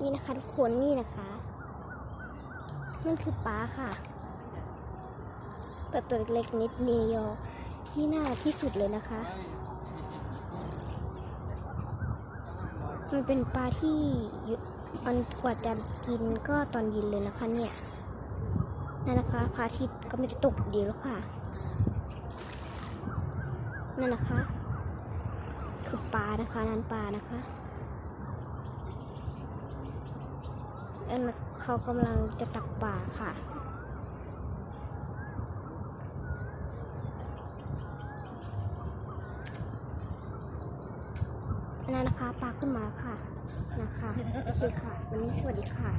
นี่นะคะทุกคนนี่นะคะนั่นคือปลาค่ะแต่ตัวเล็กนิดเดียวที่น่าที่สุดเลยนะคะ มันเป็นปลาที่อยู่มันกว่าจะกินก็ตอนย็นเลยนะคะเนี่ยนั่นนะคะพระอาทิตย์ก็ไม่ได้ตกดีแล้วค่ะ นั่นนะคะคือปลานะคะนั่นปลานะคะแล้ว เขากำลังจะตักปลาค่ะนั่นนะคะปลาขึ้นมาแล้วค่ะนะคะโอเคค่ะ วันนี้สวัสดีค่ะ